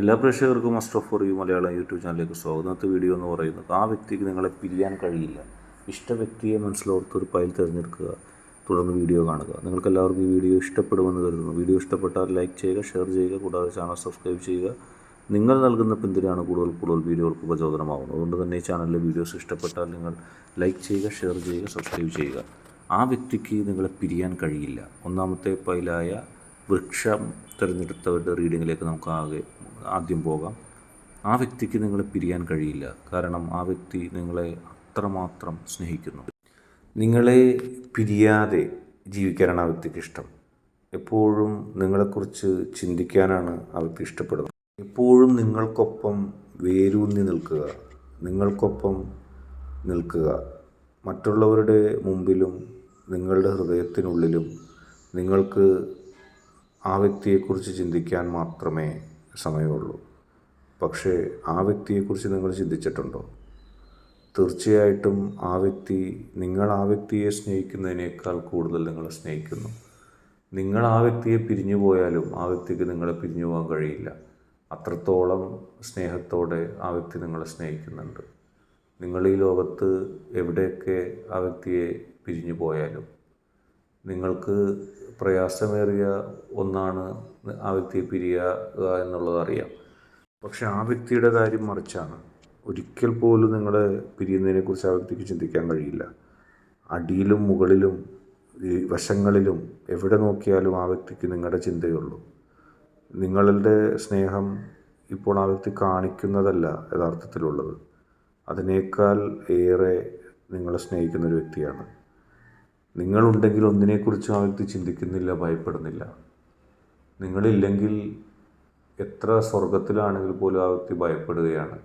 എല്ലാ പ്രേക്ഷകർക്കും master for you Malayalam YouTube ചാനലിലേക്ക് സ്വാഗതം. ഇന്നത്തെ വീഡിയോ എന്ന് പറയുന്നത് ആ വ്യക്തിക്ക് നിങ്ങളെ പിരിയാൻ കഴിയില്ല. ഇഷ്ട വ്യക്തിയെ മനസ്സിലോർത്ത് ഒരു ഫയൽ തിരഞ്ഞെടുക്കുക തുടർന്ന് വീഡിയോ കാണുക. നിങ്ങൾക്ക് എല്ലാവർക്കും ഈ വീഡിയോ ഇഷ്ടപ്പെടുമെന്ന് കരുതുന്നു. വീഡിയോ ഇഷ്ടപ്പെട്ടാൽ ലൈക്ക് ചെയ്യുക ഷെയർ ചെയ്യുക കൂടാതെ ചാനൽ സബ്സ്ക്രൈബ് ചെയ്യുക. നിങ്ങൾ നൽകുന്ന പിന്തുണയാണ് കൂടുതൽ കൂടുതൽ വീഡിയോകൾക്ക് പ്രചോദനമാകുന്നത് അതുകൊണ്ട് തന്നെ ഈ ചാനലിലെ വീഡിയോസ് ഇഷ്ടപ്പെട്ടാൽ നിങ്ങൾ ലൈക്ക് ചെയ്യുക ഷെയർ ചെയ്യുക സബ്സ്ക്രൈബ് ചെയ്യുക. ആ വ്യക്തിക്ക് നിങ്ങളെ പിരിയാൻ കഴിയില്ല. ഒന്നാമത്തെ ഫയലായ വൃക്ഷം തിരഞ്ഞെടുത്തവരുടെ റീഡിങ്ങിലേക്ക് നമുക്ക് ആകെ ആദ്യം പോകാം. ആ വ്യക്തിക്ക് നിങ്ങളെ പിരിയാൻ കഴിയില്ല. കാരണം ആ വ്യക്തി നിങ്ങളെ അത്രമാത്രം സ്നേഹിക്കുന്നു. നിങ്ങളെ പിരിയാതെ ജീവിക്കാനാണ് ആ വ്യക്തിക്ക് ഇഷ്ടം. എപ്പോഴും നിങ്ങളെക്കുറിച്ച് ചിന്തിക്കാനാണ് ആ വ്യക്തി ഇഷ്ടപ്പെടുന്നത്. എപ്പോഴും നിങ്ങൾക്കൊപ്പം വേരൂന്നി നിൽക്കുക. നിങ്ങൾക്കൊപ്പം നിൽക്കുക. മറ്റുള്ളവരുടെ മുമ്പിലും നിങ്ങളുടെ ഹൃദയത്തിനുള്ളിലും നിങ്ങൾക്ക് ആ വ്യക്തിയെക്കുറിച്ച് ചിന്തിക്കാൻ മാത്രമേ സമയമുള്ളൂ പക്ഷേ ആ വ്യക്തിയെക്കുറിച്ച് നിങ്ങൾ ചിന്തിച്ചിട്ടുണ്ടോ? തീർച്ചയായിട്ടും ആ വ്യക്തി നിങ്ങൾ ആ വ്യക്തിയെ സ്നേഹിക്കുന്നതിനേക്കാൾ കൂടുതൽ നിങ്ങളെ സ്നേഹിക്കുന്നു. നിങ്ങൾ ആ വ്യക്തിയെ പിരിഞ്ഞു പോയാലും ആ വ്യക്തിക്ക് നിങ്ങളെ പിരിഞ്ഞു പോകാൻ കഴിയില്ല. അത്രത്തോളം സ്നേഹത്തോടെ ആ വ്യക്തി നിങ്ങളെ സ്നേഹിക്കുന്നുണ്ട്. നിങ്ങൾ ഈ ലോകത്ത് എവിടെയൊക്കെ ആ വ്യക്തിയെ പിരിഞ്ഞു പോയാലും നിങ്ങൾക്ക് പ്രയാസമേറിയ ഒന്നാണ് ആ വ്യക്തിയെ പിരിയുക എന്നുള്ളത് അറിയാം. പക്ഷെ ആ വ്യക്തിയുടെ കാര്യം മറിച്ചാണ്. ഒരിക്കൽ പോലും നിങ്ങളെ പിരിയുന്നതിനെക്കുറിച്ച് ആ വ്യക്തിക്ക് ചിന്തിക്കാൻ കഴിയില്ല. അടിയിലും മുകളിലും ഈ വശങ്ങളിലും എവിടെ നോക്കിയാലും ആ വ്യക്തിക്ക് നിങ്ങളുടെ ചിന്തയുള്ളൂ. നിങ്ങളുടെ സ്നേഹം ഇപ്പോൾ ആ വ്യക്തി കാണിക്കുന്നതല്ല യഥാർത്ഥത്തിലുള്ളത്. അതിനേക്കാൾ ഏറെ നിങ്ങളെ സ്നേഹിക്കുന്ന ഒരു വ്യക്തിയാണ്. നിങ്ങളുണ്ടെങ്കിൽ ഒന്നിനെക്കുറിച്ചും ആ വ്യക്തി ചിന്തിക്കുന്നില്ല ഭയപ്പെടുന്നില്ല. നിങ്ങളില്ലെങ്കിൽ എത്ര സ്വർഗത്തിലാണെങ്കിൽ പോലും ആ വ്യക്തി ഭയപ്പെടുകയാണ്.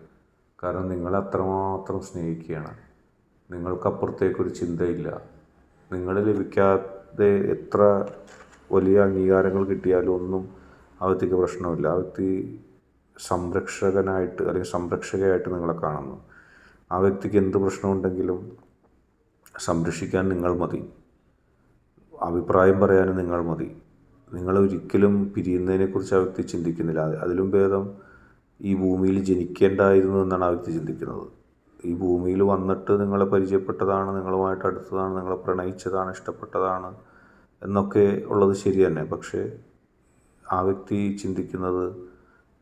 കാരണം നിങ്ങളെ അത്രമാത്രം സ്നേഹിക്കുകയാണ്. നിങ്ങൾക്കപ്പുറത്തേക്കൊരു ചിന്തയില്ല. നിങ്ങൾ ലഭിക്കാതെ എത്ര വലിയ അംഗീകാരങ്ങൾ കിട്ടിയാലും ഒന്നും ആ വ്യക്തിക്ക് പ്രശ്നമില്ല. ആ വ്യക്തി സംരക്ഷകനായിട്ട് അല്ലെങ്കിൽ സംരക്ഷകയായിട്ട് നിങ്ങളെ കാണുന്നു. ആ വ്യക്തിക്ക് എന്ത് പ്രശ്നമുണ്ടെങ്കിലും സംരക്ഷിക്കാൻ നിങ്ങൾ മതി. അഭിപ്രായം പറയാനും നിങ്ങൾ മതി. നിങ്ങൾ ഒരിക്കലും പിരിയുന്നതിനെക്കുറിച്ച് ആ വ്യക്തി ചിന്തിക്കുന്നില്ല. അതിലും ഭേദം ഈ ഭൂമിയിൽ ജനിക്കേണ്ടായിരുന്നു എന്നാണ് ആ വ്യക്തി ചിന്തിക്കുന്നത്. ഈ ഭൂമിയിൽ വന്നിട്ട് നിങ്ങളെ പരിചയപ്പെട്ടതാണ് നിങ്ങളുമായിട്ട് അടുത്തതാണ് നിങ്ങളെ പ്രണയിച്ചതാണ് ഇഷ്ടപ്പെട്ടതാണ് എന്നൊക്കെ ഉള്ളത് ശരി തന്നെ. പക്ഷേ ആ വ്യക്തി ചിന്തിക്കുന്നത്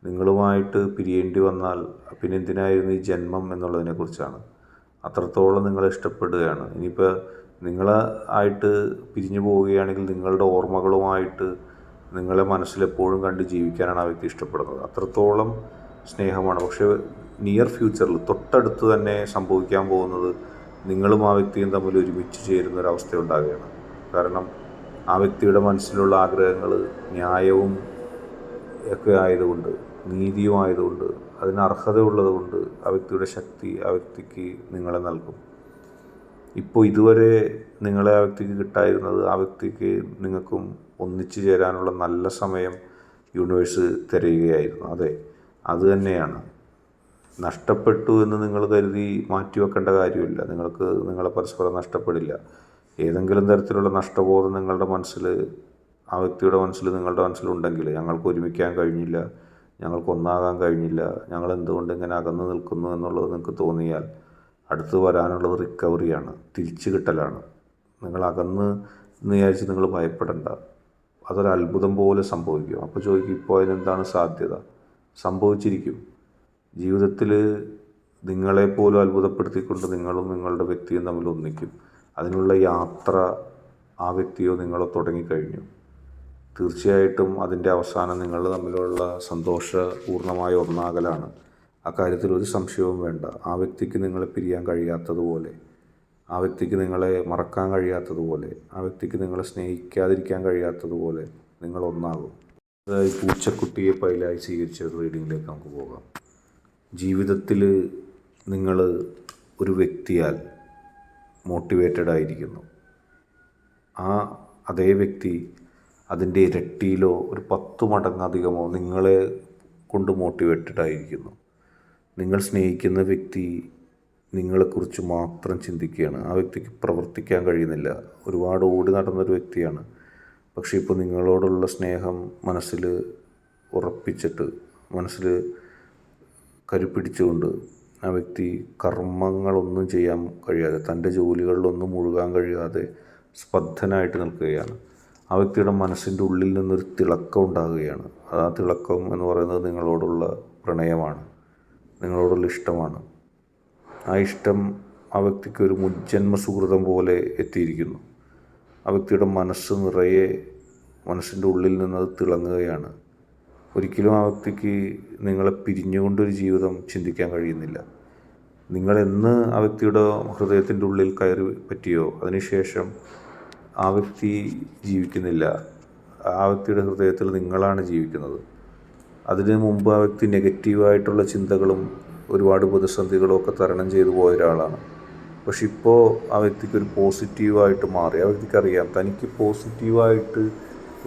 നിങ്ങളുമായിട്ട് പിരിയേണ്ടി വന്നാൽ പിന്നെ എന്തിനായിരുന്നു ഈ ജന്മം എന്നുള്ളതിനെക്കുറിച്ചാണ് അത്രത്തോളം നിങ്ങളെ ഇഷ്ടപ്പെടുകയാണ്. ഇനിയിപ്പോൾ നിങ്ങൾ ആയിട്ട് പിരിഞ്ഞു പോവുകയാണെങ്കിൽ നിങ്ങളുടെ ഓർമ്മകളുമായിട്ട് നിങ്ങളെ മനസ്സിലെപ്പോഴും കണ്ട് ജീവിക്കാനാണ് ആ വ്യക്തി ഇഷ്ടപ്പെടുന്നത്. അത്രത്തോളം സ്നേഹമാണ്. പക്ഷേ നിയർ ഫ്യൂച്ചറിൽ തൊട്ടടുത്ത് തന്നെ സംഭവിക്കാൻ പോകുന്നത് നിങ്ങളും ആ വ്യക്തിയും തമ്മിൽ ഒരുമിച്ച് ചേരുന്ന ഒരു അവസ്ഥ ഉണ്ടാകുകയാണ് കാരണം ആ വ്യക്തിയുടെ മനസ്സിലുള്ള ആഗ്രഹങ്ങൾ ന്യായവും ഒക്കെ ആയതുകൊണ്ട് നീതിയും ആയതുകൊണ്ട് അതിന് അർഹതയുള്ളതുകൊണ്ട് ആ വ്യക്തിയുടെ ശക്തി ആ വ്യക്തിക്ക് നിങ്ങളെ നൽകും. ഇപ്പോൾ ഇതുവരെ നിങ്ങളെ ആ വ്യക്തിക്ക് കിട്ടായിരുന്നത് ആ വ്യക്തിക്ക് നിങ്ങൾക്കും ഒന്നിച്ചു ചേരാനുള്ള നല്ല സമയം യൂണിവേഴ്സ് തിരയുകയായിരുന്നു. അതെ അത് തന്നെയാണ്. നഷ്ടപ്പെട്ടു എന്ന് നിങ്ങൾ കരുതി മാറ്റിവെക്കേണ്ട കാര്യമില്ല. നിങ്ങൾക്ക് നിങ്ങളെ പരസ്പരം നഷ്ടപ്പെടില്ല. ഏതെങ്കിലും തരത്തിലുള്ള നഷ്ടബോധം നിങ്ങളുടെ മനസ്സിൽ ആ വ്യക്തിയുടെ മനസ്സിൽ നിങ്ങളുടെ മനസ്സിലുണ്ടെങ്കിൽ ഞങ്ങൾക്ക് ഒരുമിക്കാൻ കഴിഞ്ഞില്ല. ഞങ്ങൾക്ക് ഒന്നാകാൻ കഴിഞ്ഞില്ല. ഞങ്ങൾ എന്തുകൊണ്ട് ഇങ്ങനെ അകന്നു നിൽക്കുന്നു എന്നുള്ളത് നിങ്ങൾക്ക് തോന്നിയാൽ അടുത്ത് വരാനുള്ളത് റിക്കവറിയാണ് തിരിച്ചു കിട്ടലാണ്. നിങ്ങൾ അകന്ന് വിചാരിച്ച് നിങ്ങൾ ഭയപ്പെടണ്ട. അതൊരു അത്ഭുതം പോലെ സംഭവിക്കും. അപ്പോൾ ചോദിക്കും ഇപ്പോൾ അതിനെന്താണ് സാധ്യത? സംഭവിച്ചിരിക്കും. ജീവിതത്തിൽ നിങ്ങളെപ്പോലും അത്ഭുതപ്പെടുത്തിക്കൊണ്ട് നിങ്ങളും നിങ്ങളുടെ വ്യക്തിയും തമ്മിൽ ഒന്നിക്കും. അതിനുള്ള യാത്ര ആ വ്യക്തിയോ നിങ്ങളോ തുടങ്ങിക്കഴിഞ്ഞു. തീർച്ചയായിട്ടും അതിന്റെ അവസാനം നിങ്ങൾ തമ്മിലുള്ള സന്തോഷപൂർണമായ ഒന്നാകലാണ്. അക്കാര്യത്തിൽ ഒരു സംശയവും വേണ്ട. ആ വ്യക്തിക്ക് നിങ്ങളെ പിരിയാൻ കഴിയാത്തതുപോലെ ആ വ്യക്തിക്ക് നിങ്ങളെ മറക്കാൻ കഴിയാത്തതുപോലെ ആ വ്യക്തിക്ക് നിങ്ങളെ സ്നേഹിക്കാതിരിക്കാൻ കഴിയാത്തതുപോലെ നിങ്ങൾ ഒന്നാകും. അതായത് പൂച്ചക്കുട്ടിയെ പൈലായി സ്വീകരിച്ച ഒരു റീഡിങ്ങിലേക്ക് നമുക്ക് പോകാം. ജീവിതത്തിൽ നിങ്ങൾ ഒരു വ്യക്തിയാൽ മോട്ടിവേറ്റഡ് ആയിരിക്കുന്നു. ആ അതേ വ്യക്തി അതിന്റെ ഇരട്ടിയിലോ ഒരു പത്ത് മടങ്ങധികമോ നിങ്ങളെ കൊണ്ട് മോട്ടിവേറ്റഡ് ആയിരിക്കുന്നു. നിങ്ങൾ സ്നേഹിക്കുന്ന വ്യക്തി നിങ്ങളെക്കുറിച്ച് മാത്രം ചിന്തിക്കുകയാണ്. ആ വ്യക്തിക്ക് പ്രവർത്തിക്കാൻ കഴിയുന്നില്ല. ഒരുപാട് ഓടി നടന്നൊരു വ്യക്തിയാണ്. പക്ഷേ ഇപ്പോൾ നിങ്ങളോടുള്ള സ്നേഹം മനസ്സിൽ ഉറപ്പിച്ചിട്ട് മനസ്സിൽ കരുപ്പിടിച്ചുകൊണ്ട് ആ വ്യക്തി കർമ്മങ്ങളൊന്നും ചെയ്യാൻ കഴിയാതെ തന്റെ ജോലികളിലൊന്നും മുഴുകാൻ കഴിയാതെ സ്പദ്ധനായിട്ട് നിൽക്കുകയാണ്. ആ വ്യക്തിയുടെ മനസ്സിന്റെ ഉള്ളിൽ നിന്നൊരു തിളക്കം ഉണ്ടാകുകയാണ്. ആ തിളക്കം എന്ന് പറയുന്നത് നിങ്ങളോടുള്ള പ്രണയമാണ്. നിങ്ങളോടുള്ള ഇഷ്ടമാണ്. ആ ഇഷ്ടം ആ വ്യക്തിക്ക് ഒരു മുജ്ജന്മ സുഹൃതം പോലെ എത്തിയിരിക്കുന്നു. ആ വ്യക്തിയുടെ മനസ്സ് നിറയെ മനസ്സിന്റെ ഉള്ളിൽ നിന്നത് തിളങ്ങുകയാണ്. ഒരിക്കലും ആ വ്യക്തിക്ക് നിങ്ങളെ പിരിഞ്ഞുകൊണ്ടൊരു ജീവിതം ചിന്തിക്കാൻ കഴിയുന്നില്ല. നിങ്ങളെന്ന് ആ വ്യക്തിയുടെ ഹൃദയത്തിന്റെ ഉള്ളിൽ കയറി പറ്റിയോ? അതിനുശേഷം ആ വ്യക്തി ജീവിക്കുന്നില്ല. ആ വ്യക്തിയുടെ ഹൃദയത്തിൽ നിങ്ങളാണ് ജീവിക്കുന്നത്. അതിനു മുമ്പ് ആ വ്യക്തി നെഗറ്റീവായിട്ടുള്ള ചിന്തകളും ഒരുപാട് പ്രതിസന്ധികളും ഒക്കെ തരണം ചെയ്തു പോയ ഒരാളാണ് പക്ഷെ ഇപ്പോൾ ആ വ്യക്തിക്ക് ഒരു പോസിറ്റീവായിട്ട് മാറി. ആ വ്യക്തിക്കറിയാം തനിക്ക് പോസിറ്റീവായിട്ട്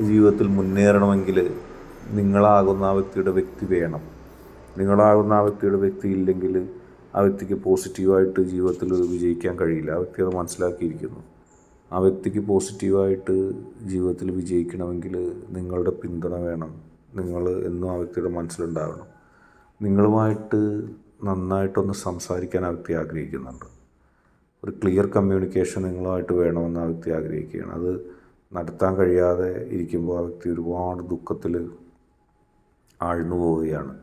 ജീവിതത്തിൽ മുന്നേറണമെങ്കിൽ നിങ്ങളാകുന്ന ആ വ്യക്തിയുടെ വ്യക്തി വേണം. നിങ്ങളാകുന്ന ആ വ്യക്തിയുടെ വ്യക്തി ഇല്ലെങ്കിൽ ആ വ്യക്തിക്ക് പോസിറ്റീവായിട്ട് ജീവിതത്തിൽ വിജയിക്കാൻ കഴിയില്ല. ആ വ്യക്തി അത് മനസ്സിലാക്കിയിരിക്കുന്നു. ആ വ്യക്തിക്ക് പോസിറ്റീവായിട്ട് ജീവിതത്തിൽ വിജയിക്കണമെങ്കിൽ നിങ്ങളുടെ പിന്തുണ വേണം. നിങ്ങൾ എന്നും ആ വ്യക്തിയുടെ മനസ്സിലുണ്ടാവണം. നിങ്ങളുമായിട്ട് നന്നായിട്ടൊന്ന് സംസാരിക്കാൻ ആ വ്യക്തി ആഗ്രഹിക്കുന്നുണ്ട്. ഒരു ക്ലിയർ കമ്മ്യൂണിക്കേഷൻ നിങ്ങളുമായിട്ട് വേണമെന്ന് ആ വ്യക്തി ആഗ്രഹിക്കുകയാണ്. അത് നടത്താൻ കഴിയാതെ ഇരിക്കുമ്പോൾ ആ വ്യക്തി ഒരുപാട് ദുഃഖത്തിൽ ആഴ്ന്നു പോവുകയാണ്.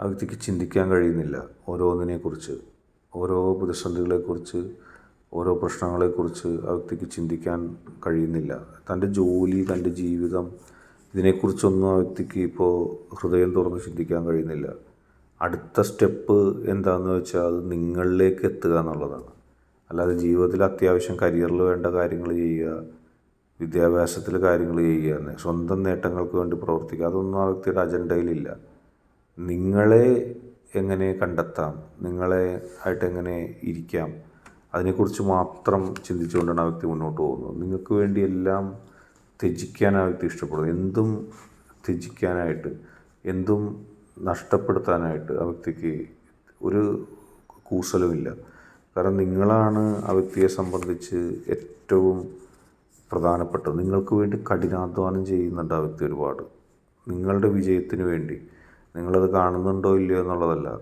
ആ വ്യക്തിക്ക് ചിന്തിക്കാൻ കഴിയുന്നില്ല. ഓരോന്നിനെക്കുറിച്ച് ഓരോ പ്രതിസന്ധികളെക്കുറിച്ച് ഓരോ പ്രശ്നങ്ങളെക്കുറിച്ച് ആ വ്യക്തിക്ക് ചിന്തിക്കാൻ കഴിയുന്നില്ല. തന്റെ ജോലി തന്റെ ജീവിതം ഇതിനെക്കുറിച്ചൊന്നും ആ വ്യക്തിക്ക് ഇപ്പോൾ ഹൃദയം തുറന്ന് ചിന്തിക്കാൻ കഴിയുന്നില്ല. അടുത്ത സ്റ്റെപ്പ് എന്താണെന്ന് വെച്ചാൽ അത് നിങ്ങളിലേക്ക് എത്തുക എന്നുള്ളതാണ്. അല്ലാതെ ജീവിതത്തിൽ അത്യാവശ്യം കരിയറിൽ വേണ്ട കാര്യങ്ങൾ ചെയ്യുക വിദ്യാഭ്യാസത്തിൽ കാര്യങ്ങൾ ചെയ്യുക സ്വന്തം നേട്ടങ്ങൾക്ക് വേണ്ടി പ്രവർത്തിക്കുക അതൊന്നും ആ വ്യക്തിയുടെ അജണ്ടയിലില്ല നിങ്ങളെ എങ്ങനെ കണ്ടെത്താം നിങ്ങളെ ആയിട്ട് എങ്ങനെ ഇരിക്കാം അതിനെക്കുറിച്ച് മാത്രം ചിന്തിച്ചുകൊണ്ടാണ് ആ വ്യക്തി മുന്നോട്ട് പോകുന്നത്. നിങ്ങൾക്ക് വേണ്ടി എല്ലാം ത്യജിക്കാൻ ഇഷ്ടപ്പെടും. എന്തും ത്യജിക്കാനായിട്ട് എന്തും നഷ്ടപ്പെടുത്താനായിട്ട് ആ വ്യക്തിക്ക് ഒരു കൂസലുമില്ല. കാരണം നിങ്ങളാണ് ആ വ്യക്തിയെ സംബന്ധിച്ച് ഏറ്റവും പ്രധാനപ്പെട്ടത്. നിങ്ങൾക്ക് വേണ്ടി കഠിനാധ്വാനം ചെയ്യുന്നുണ്ട് ആ വ്യക്തി ഒരുപാട്. നിങ്ങളുടെ വിജയത്തിന് വേണ്ടി. നിങ്ങളത് കാണുന്നുണ്ടോ ഇല്ലയോ എന്നുള്ളതല്ല.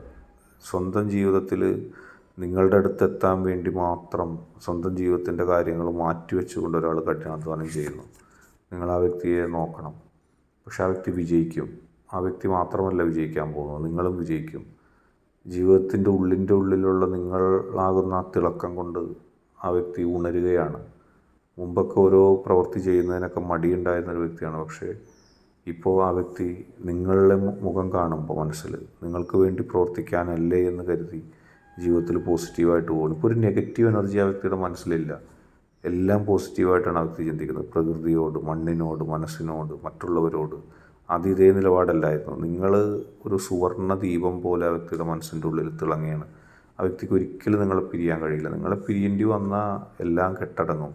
സ്വന്തം ജീവിതത്തിൽ നിങ്ങളുടെ അടുത്ത് എത്താൻ വേണ്ടി മാത്രം സ്വന്തം ജീവിതത്തിന്റെ കാര്യങ്ങൾ മാറ്റിവെച്ചുകൊണ്ട് ഒരാൾ കഠിനാധ്വാനം ചെയ്യുന്നു. നിങ്ങൾ ആ വ്യക്തിയെ നോക്കണം. പക്ഷെ ആ വ്യക്തി വിജയിക്കും. ആ വ്യക്തി മാത്രമല്ല വിജയിക്കാൻ പോകുന്നത്. നിങ്ങളും വിജയിക്കും. ജീവിതത്തിന്റെ ഉള്ളിന്റെ ഉള്ളിലുള്ള നിങ്ങളാകുന്ന ആ തിളക്കം കൊണ്ട് ആ വ്യക്തി ഉണരുകയാണ്. മുമ്പൊക്കെ ഓരോ പ്രവൃത്തി ചെയ്യുന്നതിനൊക്കെ മടിയുണ്ടായിരുന്ന ഒരു വ്യക്തിയാണ്. പക്ഷേ ഇപ്പോൾ ആ വ്യക്തി നിങ്ങളുടെ മുഖം കാണുമ്പോൾ മനസ്സിൽ നിങ്ങൾക്ക് വേണ്ടി പ്രവർത്തിക്കാനല്ലേ എന്ന് കരുതി ജീവിതത്തിൽ പോസിറ്റീവായിട്ട് പോകുന്നു. ഇപ്പോൾ ഒരു നെഗറ്റീവ് എനർജി ആ വ്യക്തിയുടെ മനസ്സിലില്ല. എല്ലാം പോസിറ്റീവായിട്ടാണ് ആ ചിന്തിക്കുന്നത്. പ്രകൃതിയോട് മണ്ണിനോട് മനസ്സിനോട് മറ്റുള്ളവരോട്. അത് ഇതേ നിലപാടല്ലായിരുന്നു. നിങ്ങൾ ഒരു സുവർണ ദീപം പോലെ ആ വ്യക്തിയുടെ മനസ്സിന്റെ ഉള്ളിൽ തിളങ്ങിയാണ് ആ വ്യക്തിക്ക് ഒരിക്കലും നിങ്ങളെ പിരിയാൻ കഴിയില്ല. നിങ്ങളെ പിരിയേണ്ടി വന്നാൽ എല്ലാം കെട്ടടങ്ങും.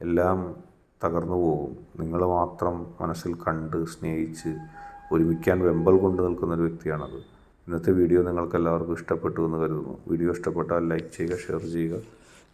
എല്ലാം തകർന്നു പോകും. നിങ്ങൾ മാത്രം മനസ്സിൽ കണ്ട് സ്നേഹിച്ച് ഒരുമിക്കാൻ വെമ്പൽ കൊണ്ട് നിൽക്കുന്ന ഒരു വ്യക്തിയാണത്. ഇന്നത്തെ വീഡിയോ നിങ്ങൾക്ക് എല്ലാവർക്കും ഇഷ്ടപ്പെട്ടു എന്ന് കരുതുന്നു. വീഡിയോ ഇഷ്ടപ്പെട്ടാൽ ലൈക്ക് ചെയ്യുക ഷെയർ ചെയ്യുക.